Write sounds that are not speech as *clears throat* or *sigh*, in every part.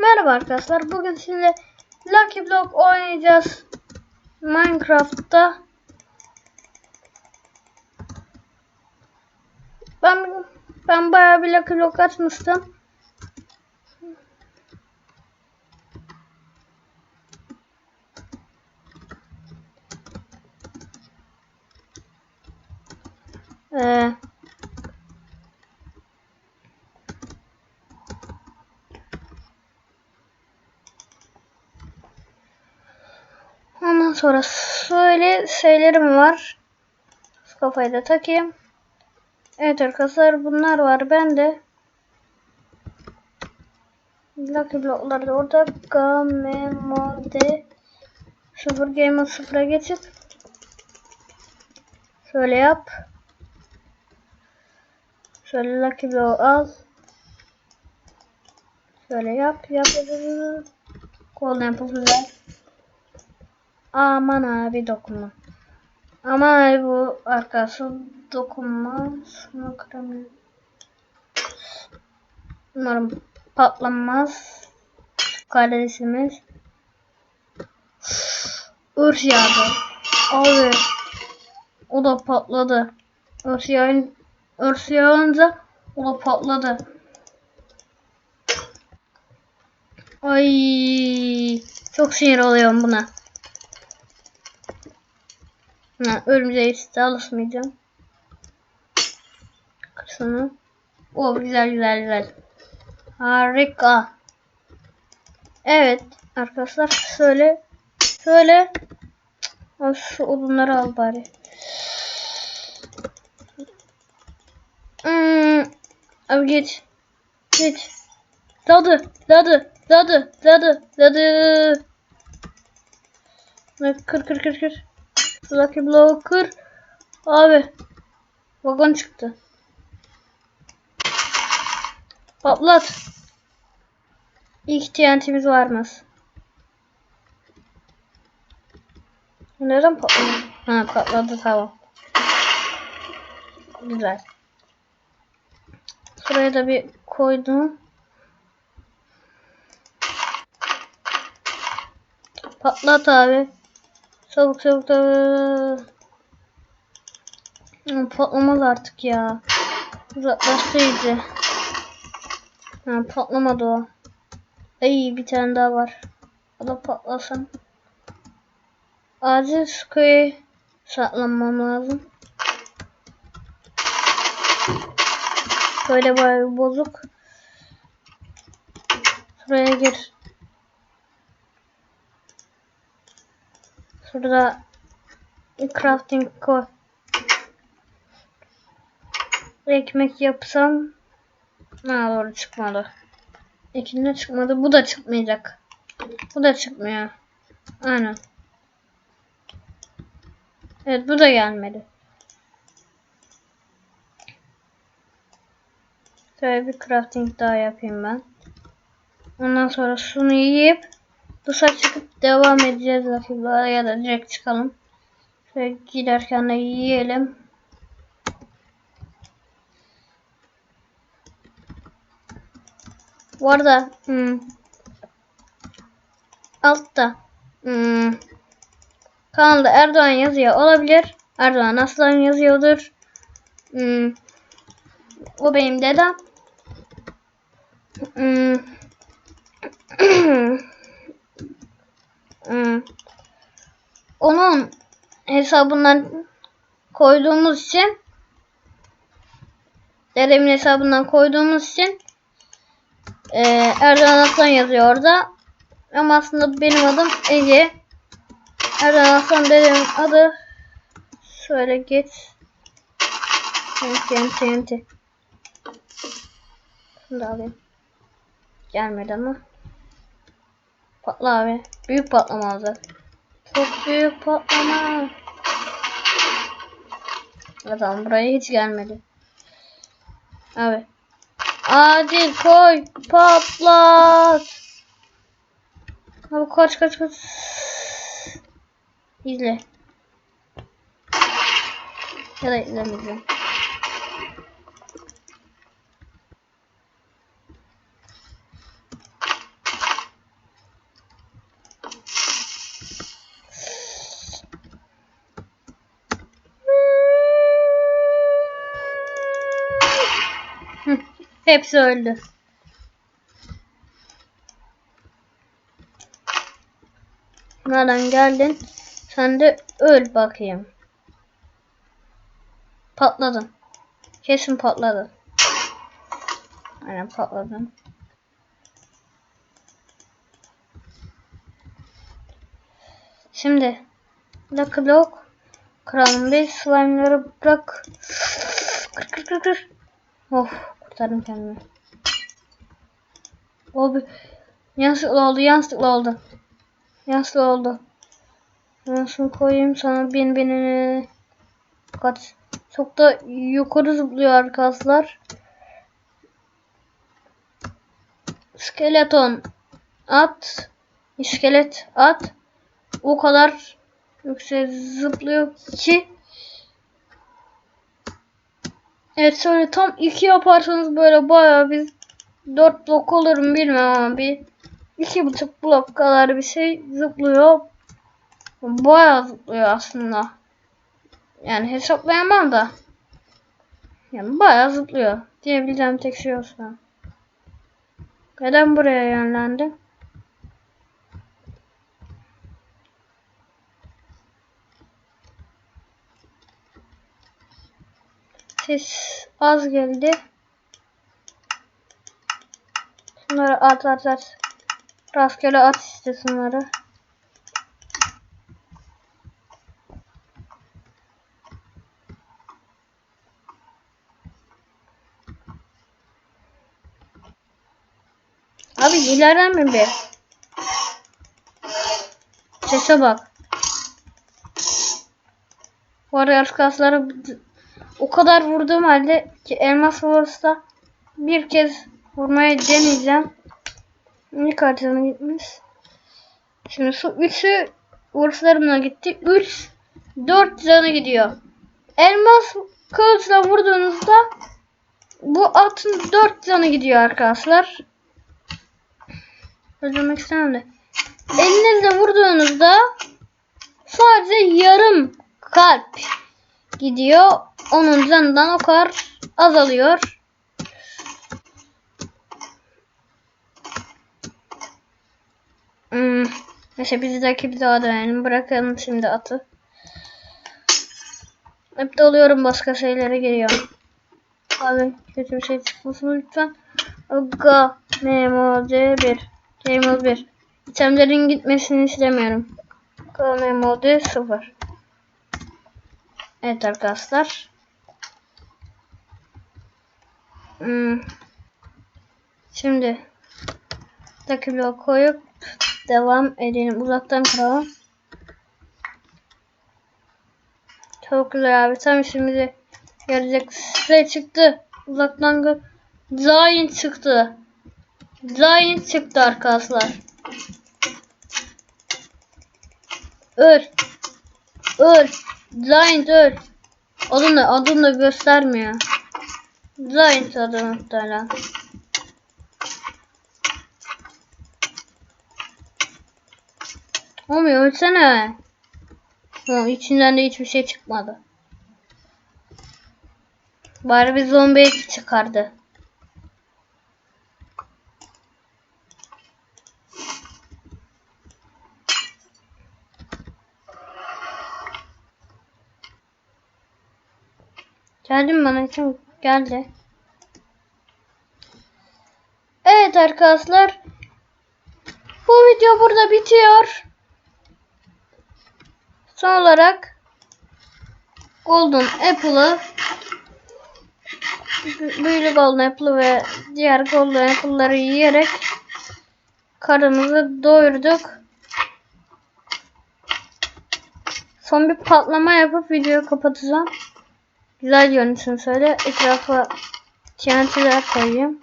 Merhaba arkadaşlar. Bugün sizinle Lucky Block oynayacağız. Minecraft'ta. Ben ben bayağı bir Lucky Block açmıştım. Ee, Ondan sonra şöyle şeylerim var. Şu kafayı da takayım. Evet arkadaşlar bunlar var bende. Lucky blocklar da orada. Game mode 0 game 0'a geçip şöyle yap. Şöyle Lucky block al. Şöyle yap. Yap. Golden apple güzel. Aman abi dokunma. Aman abi bu arkası dokunma. Şunu kıramıyorum. Umarım patlamaz. Kardeşimiz. Örs yağdı. Abi. O da patladı. Örs yağın o da patladı. Ay çok sinir oluyorum buna. Ha, örümceği size alışmayacağım. Kırsana. O güzel güzel güzel. Harika. Evet arkadaşlar şöyle şöyle Cık, şu odunları al bari. Hmm, abi git. Git. Dadı, dadı, dadı, dadı, dadı. Kır kır kır kır. Lucky Block'u kır. Abi. Vagon çıktı. Patlat. İlk TNT'miz varmış. Neden patladı? Ha patladı tamam. Güzel. Şuraya da bir koydum. Patlat abi. Çabuk çabuk çabuk. Ama Patlamaz artık ya. Uzaklaştı. Ha, patlamadı o. Ay bir tane daha var. O da patlasın. Acil köye saklanmam lazım. Böyle bayağı bozuk. Şuraya gir. Şurada crafting koy. Ekmek yapsam ha doğru çıkmadı. İkinde çıkmadı. Bu da çıkmayacak. Bu da çıkmıyor. Aynen. Evet bu da gelmedi. Şöyle bir crafting daha yapayım ben. Ondan sonra şunu yiyip dışarı çıkıp devam edeceğiz rakiplara ya da direkt çıkalım. Şöyle giderken de yiyelim. Bu arada hmm, altta hmm, kanalda Erdoğan yazıyor olabilir. Erdoğan Aslan yazıyordur. Hmm, o benim dedem. Hmm, *clears throat* Hmm. Onun hesabından koyduğumuz için dedemin hesabından koyduğumuz için e, Erdoğan Aslan yazıyor orada. Ama aslında benim adım Ege. Erdoğan Aslan dedemin adı. Şöyle geç. TNT TNT. Şunu da. Gelmedi ama. Patla abi. Büyük patlama olacak. Çok büyük patlama. Adam buraya hiç gelmedi. Abi. Acil koy. Patlat. Abi kaç kaç kaç. İzle. Ya da izlemeyeceğim. Hepsi öldü. Nereden geldin? Sen de öl bakayım. Patladın. Kesin patladın. Aynen patladın. Şimdi Lucky Block Kralım bir slime'ları bırak. Kır kır kır kır. Of kurtardım kendimi. Abi yanlışlıkla oldu yanlışlıkla oldu. Yanlışlıkla oldu. Ben şunu koyayım sana bin binini. Fakat çok da yukarı zıplıyor arkadaşlar. Skeleton at. iskelet at. O kadar yüksek zıplıyor ki. Evet şöyle tam iki yaparsanız böyle bayağı bir dört blok olur mu bilmem ama bir iki buçuk blok kadar bir şey zıplıyor. Bayağı zıplıyor aslında. Yani hesaplayamam da. Yani bayağı zıplıyor. Diyebileceğim tek şey o şu an. Neden buraya yönlendi? Ses az geldi. Bunları at at at. Rastgele at işte şunları. Abi ileriden mi bir? Sese bak. Warrior kasları o kadar vurduğum halde ki Elmas Wars'ta bir kez vurmaya deneyeceğim. İlk haritanı gitmiş. Şimdi şu üçü Wars'larımla gitti. 3 4 canı gidiyor. Elmas kılıçla vurduğunuzda bu atın 4 canı gidiyor arkadaşlar. Öldürmek istemem de. Elinizle vurduğunuzda sadece yarım kalp gidiyor. Onun canından o kadar azalıyor. Hmm. Neyse bir daha dönelim. Bırakalım şimdi atı. Hep de oluyorum başka şeylere geliyor. Abi kötü bir şey çıkmasın lütfen. Aga Memo C1 Game 1 İtemlerin gitmesini istemiyorum. Memo D0 Evet arkadaşlar. Hmm. Şimdi Block koyup devam edelim. Uzaktan kıralım. Çok güzel abi. Tam işimize yarayacak şey çıktı. Uzaktan gör. Giant çıktı. Giant çıktı arkadaşlar. Öl. Öl. Giant öl. Adını, adını göstermiyor. Giant adı muhtemelen. Olmuyor ölsene. Ha, içinden de hiçbir şey çıkmadı. Bari bir zombi çıkardı. Geldim bana için geldi. Evet arkadaşlar. Bu video burada bitiyor. Son olarak Golden Apple'ı büyülü Golden Apple ve diğer Golden Apple'ları yiyerek karnımızı doyurduk. Son bir patlama yapıp videoyu kapatacağım. Güzel görünsün söyle. Etrafa TNT'ler koyayım.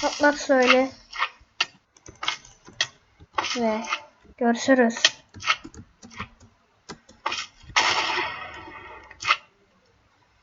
Patlat söyle. Ve görüşürüz.